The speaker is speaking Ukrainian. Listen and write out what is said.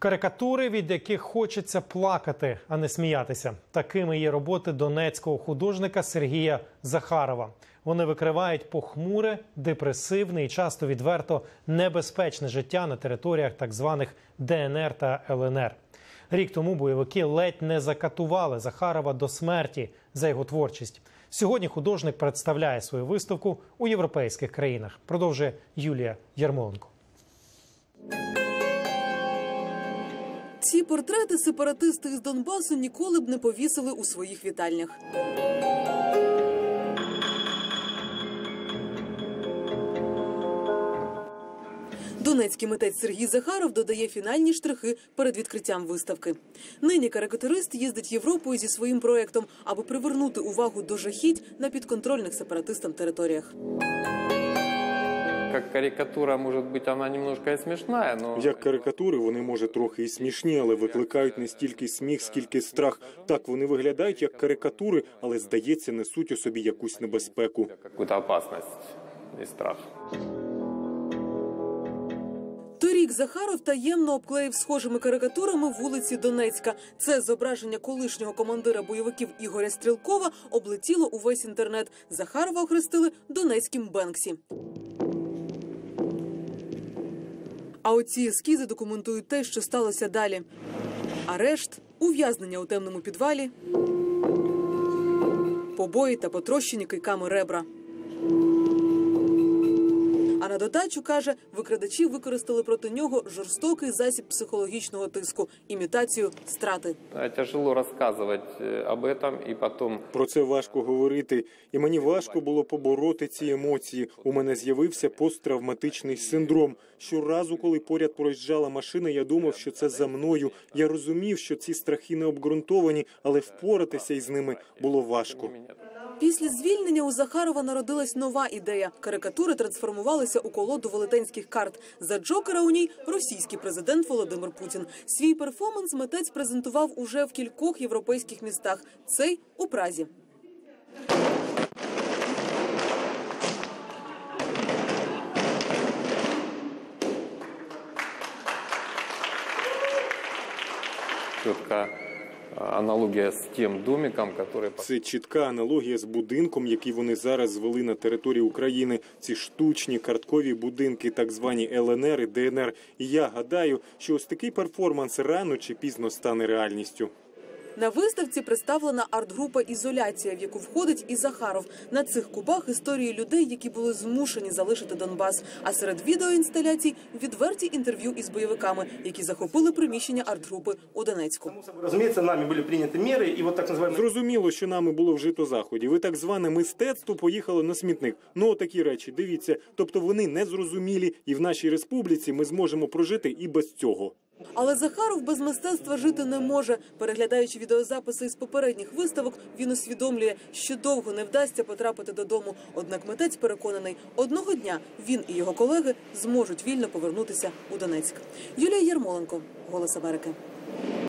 Карикатури, від яких хочеться плакати, а не сміятися. Такими є роботи донецького художника Сергія Захарова. Вони викривають похмуре, депресивне і часто відверто небезпечне життя на територіях так званих ДНР та ЛНР. Рік тому бойовики ледь не закатували Захарова до смерті за його творчість. Сьогодні художник представляє свою виставку у європейських країнах. Продовжує Юлія Ярмоленко. Ці портрети сепаратисти із Донбасу ніколи б не повісили у своїх вітальнях. Донецький митець Сергій Захаров додає фінальні штрихи перед відкриттям виставки. Нині карикатурист їздить Європою зі своїм проектом, аби привернути увагу до жахіть на підконтрольних сепаратистам територіях. Как карикатура, может быть, она немножко и смешная, но... Як карикатури, вони може трохи і смішні, але викликають не стільки сміх, скільки страх. Так вони виглядають як карикатури, але здається, несуть у собі якусь небезпеку. Какую-то опасность и страх. Торік Захаров таємно обклеїв схожими карикатурами вулиці Донецька. Це зображення колишнього командира бойовиків Ігоря Стрілкова облетіло увесь інтернет. Захарова охрестили Донецьким Бенксі. А оці ескізи документують те, що сталося далі: арешт, ув'язнення у темному підвалі, побої та потрощені кийками ребра. А на додачу каже, викрадачі використали проти нього жорстокий засіб психологічного тиску, імітацію страти. А Тяжело рассказывать э, об этом и потом Про це важко говорити, і мені важко було побороти ці емоції. У мене з'явився посттравматичний синдром. Щоразу, коли поряд проїжджала машина, я думав, що це за мною. Я розумів, що ці страхи не обґрунтовані, але впоратися із ними було важко. Після звільнення у Захарова народилась нова ідея. Карикатури трансформувалися у колоду велетенських карт. За Джокера у ній російський президент Володимир Путін. Свій перформанс митець презентував уже в кількох європейських містах. Цей у Празі. четко аналогия з тим домиком, який... Це чітка аналогія з будинком, який вони зараз звели на території України. Ці штучні карткові будинки, так звані ЛНР і ДНР. І я гадаю, що ось такий перформанс рано чи пізно стане реальністю. На виставці представлена арт-група Ізоляція, в яку входить і Захаров. На цих кубах історії людей, які були змушені залишити Донбас. А серед відеоінсталяцій відверті інтерв'ю із бойовиками, які захопили приміщення арт-групи у Донецьку. Разумеется, нами были приняты меры, и вот так называемые Зрозуміло, що нами було вжито заходів. І так зване мистецтво поїхало на смітник. Ну такі речі, дивіться. Тобто вони не зрозумілі, і в нашій республіці ми зможемо прожити і без цього. Але Захаров без мистецтва жити не може. Переглядаючи відеозаписи із попередніх виставок, він усвідомлює, що довго не вдасться потрапити додому. Однак митець переконаний, одного дня він і його колеги зможуть вільно повернутися у Донецьк. Юлія Єрмоленко, Голос Америки.